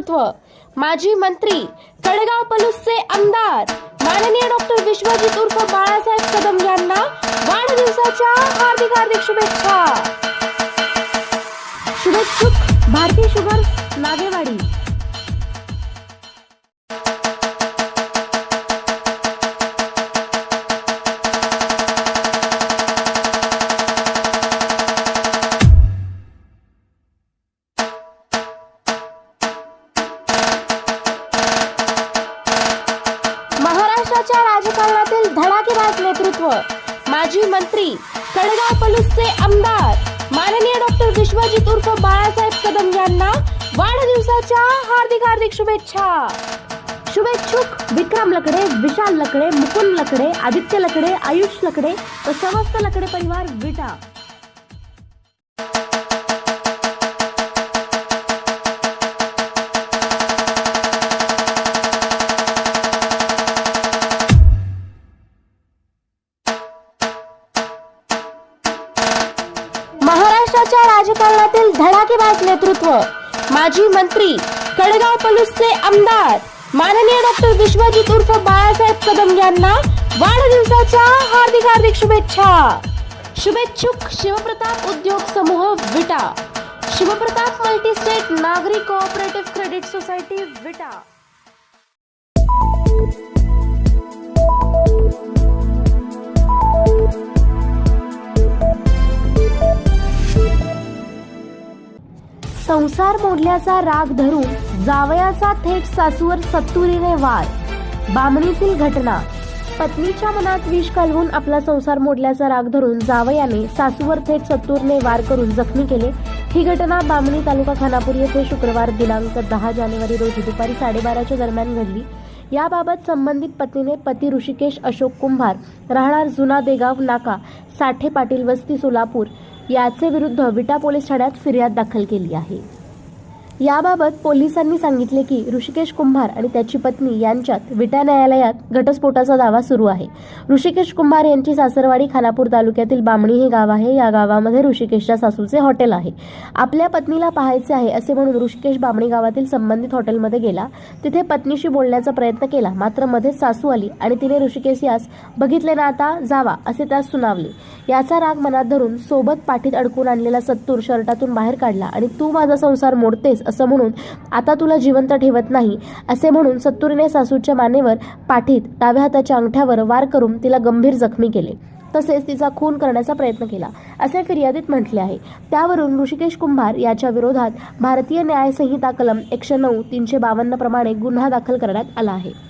नेतृत्व. माजी मंत्री कडगाव पलूसचे आमदार माननीय डॉक्टर विश्वजित उर्फ बाळासाहेब कदम यांना वाढदिवसाच्या हार्दिक हार्दिक शुभेच्छा. शुभेच्छुक भारती शुगर नागेवाडी. महाराष्ट्राच्या राजकारणातील धडाकेबाज नेतृत्व. माजी मंत्री कडगाव पलूसचे आमदार माननीय डॉक्टर विश्वजित उर्फ बाळासाहेब कदम यांना वाढदिवसाच्या हार्दिक हार्दिक शुभेच्छा. शुभेच्छुक विक्रम लकडे विशाल लकडे मुकुंद लकडे आदित्य लकडे आयुष लकडे व समस्त लकडे परिवार विटा. महाराष्ट्राच्या राजकारणातील धडाकेबाज नेतृत्व. माजी मंत्री कडगाव पलूसचे आमदार माननीय डॉक्टर विश्वजित उर्फ बाळासाहेब कदम यांना वाढदिवसाच्या हार्दिक हार्दिक शुभेच्छा. शुभेच्छुक शिवप्रताप उद्योग समूह विटा. शिवप्रताप मल्टीस्टेट नागरी कोऑपरेटिव्ह क्रेडिट सोसायटी विटा. संसार मोडल्याचा राग धरून जावयाचा थेट सासूवर सत्तुरीने वार. बामणीतील घटना. पत्नीच्या मनात विष कालवून आपला संसार मोडल्याचा राग धरून जावयाने सासूवर थेट सत्तूरने वार करून जखमी केले. ही घटना बामणी तालुका खानापूर येथे शुक्रवार दिनांक दहा जानेवारी रोजी दुपारी साडेबाराच्या दरम्यान घडली. याबाबत संबंधित पत्नीने पती ऋषिकेश अशोक कुंभार राहणार जुना देगाव नाका साठे पाटील वस्ती सोलापूर याचे विरुद्ध विटा पोलीस ठाण्यात फिर्याद दाखल केली आहे. याबाबत पोलिसांनी सांगितले की ऋषिकेश कुंभार आणि त्याची पत्नी यांच्यात विटा न्यायालयात घटस्फोटाचा दावा सुरू आहे. ऋषिकेश कुंभार यांची सासरवाडी खानापूर तालुक्यातील बामणी हे गाव आहे. या गावामध्ये ऋषिकेशच्या सासूचे हॉटेल आहे. आपल्या पत्नीला पाहायचे आहे असे म्हणून ऋषिकेश बामणी गावातील संबंधित हॉटेलमध्ये गेला. तिथे पत्नीशी बोलण्याचा प्रयत्न केला. मात्र मध्येच सासू आली आणि तिने ऋषिकेश यास बघितले ना आता जावा असे त्यास सुनावले. याचा राग मनात धरून सोबत पाठीत अडकून आणलेला सत्तूर शर्टातून बाहेर काढला आणि तू माझा संसार मोडतेस असं म्हणून आता तुला जिवंत ठेवत नाही असे म्हणून सत्तूरीने सासूच्या मानेवर पाठीत डाव्या हाताच्या अंगठ्यावर वार करून तिला गंभीर जखमी केले. तसेच तिचा खून करण्याचा प्रयत्न केला. असे फिर्यादीत म्हटले आहे. त्यावरून ऋषिकेश कुंभार याच्या विरोधात भारतीय न्यायसंहिता कलम एकशे नऊ तीनशे बावन्न प्रमाणे गुन्हा दाखल करण्यात आला आहे.